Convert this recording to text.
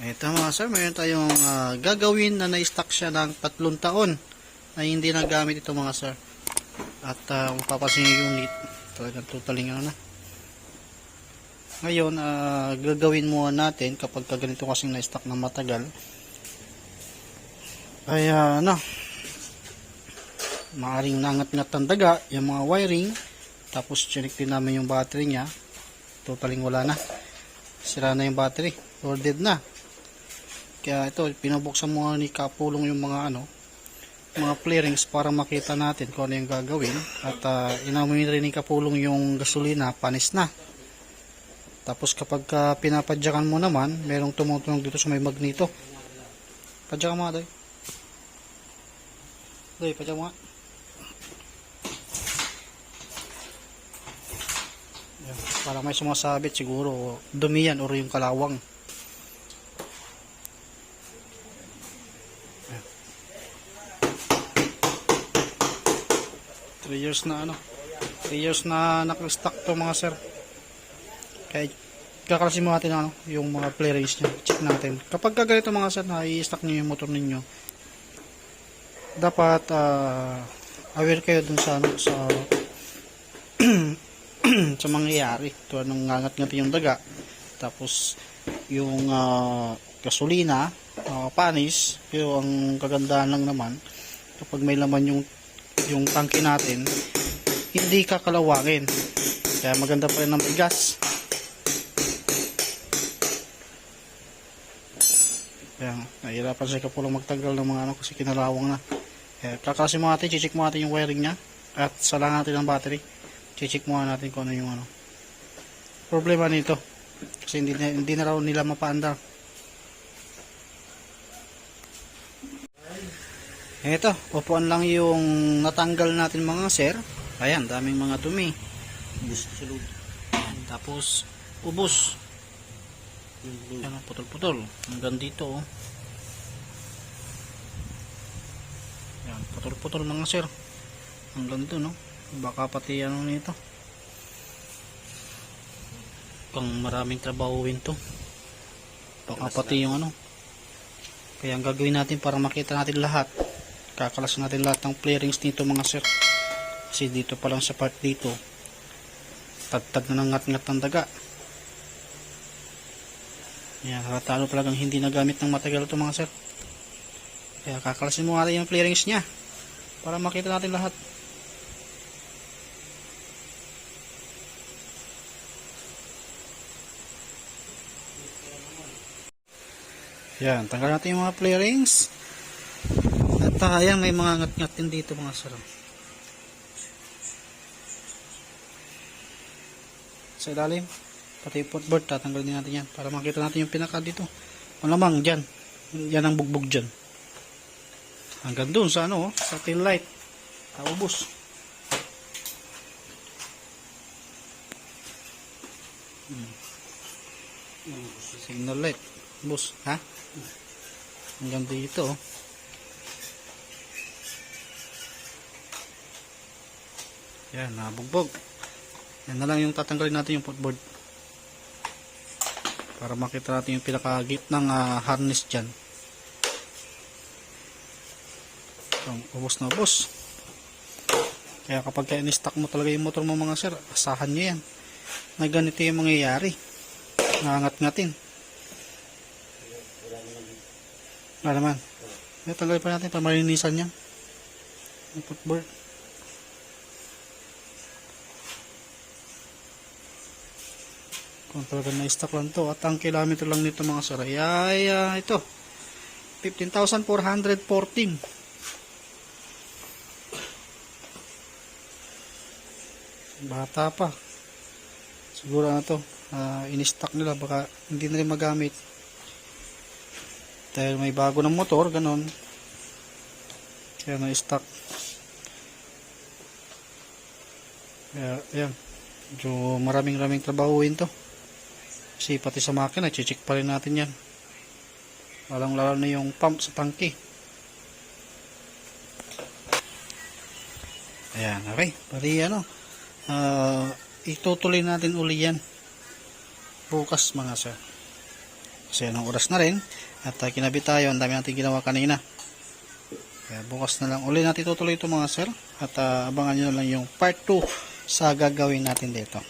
Ito mga sir, mayroon tayong ah, gagawin na na-stock siya ng tatlong taon na hindi nagamit ito mga sir. At uh, mapapansin yung unit, talagang totaling ano na. Ngayon, ah, gagawin muna natin kapag ka ganito kasing na-stock ng matagal. Ay ah, ano, maaring nangat-ngat ng daga, yung mga wiring, tapos chinik din namin yung battery niya, totaling wala na. Sira na yung battery, or dead na. Kaya ito, pinabuksan mo ni Kapulong yung mga ano, mga flarings para makita natin kung ano yung gagawin. At uh, inamoy rin ni Kapulong yung gasolina, panis na. Tapos kapag ka pinapadyakan mo naman, merong tumutunog dito sa may magneto. Padyakan mo nga, Doy. Doy, padyakan mo nga. Para may sumasabit siguro, dumi yan or yung kalawang. 3 years na ano. 3 years na nakastock to mga sir. Kaya kakalasin mo natin ano, yung mga play race nyo check natin. Kapag ka ganito mga sir na i-stock nyo yung motor ninyo dapat ah, aware kayo dun sa ano sa sa mangyayari. Tulad ng ngangat-ngat yung daga tapos yung ah, gasolina ah, panis pero ang kagandahan lang naman. Kapag may laman yung yung tangke natin hindi kakalawangin. Kaya maganda pa rin ng bigas. Kaya nahihirapan siya kapulong magtagal ng mga ano kasi kinalawang na. Kaya kakalasin mo natin chichik mo natin yung wiring nya at sala natin ang battery. Chichik mo natin kung ano yung ano. Problema nito kasi hindi hindi na raw nila mapaandar Eto, upuan lang yung natanggal natin mga sir. Ayan, daming mga dumi. Ubus sa loob. Tapos, ubos. Ayan, oh, putol-putol. Hanggang dito, oh. Ayan, putol-putol mga sir. Hanggang dito, no? Baka pati ano nito. Pang maraming trabahuin to. Baka pati yung ano. Kaya ang gagawin natin para makita natin lahat kakalasan natin lahat ng flarings nito mga sir. Kasi dito pa lang sa part dito tagtag na ng ngat-ngat ng daga. Yan halatalo talagang hindi nagamit ng matagal ito mga sir. Kaya kakalasin mo natin yung flarings nya para makita natin lahat. Yan tanggal natin yung mga flarings at uh, ayan, may mga ngat-ngat din dito mga sir. Sa ilalim, pati yung footboard, tatanggalin din natin yan para makita natin yung pinaka dito. Malamang dyan. Yan ang bugbog dyan. Hanggang dun sa ano, sa tail light. Taubos. Hmm. Signal light. Bus, ha? Hanggang dito, oh. Yan, nabugbog. Yan na lang yung tatanggalin natin yung footboard. Para makita natin yung pinakagit ng ah, harness dyan. So, ubos na ubos. Kaya kapag kaya ni-stock mo talaga yung motor mo mga sir, asahan nyo yan. Na ganito yung mangyayari. Nangat-ngatin. Wala naman. Kaya tanggalin pa natin para malinisan yan. Yung footboard. Kung talaga na-stock lang to at ang kilometer lang nito mga sir ay, ay ah, ito. 15,414 bata pa. Siguro na to uh, in-stock nila. Baka hindi na rin magamit. Dahil may bago ng motor ganon kaya na-stock kaya yan medyo maraming maraming trabahuin to kasi pati sa makina, chichik pa rin natin yan. Walang lalo na yung pump sa tangke. Ayan, okay. Pati ano, uh, itutuloy natin uli yan. Bukas mga sir. Kasi anong oras na rin. At uh, kinabit tayo. Ang dami natin ginawa kanina. Kaya bukas na lang. Uli natin tutuloy ito mga sir. At uh, abangan nyo na lang yung part 2 sa gagawin natin dito.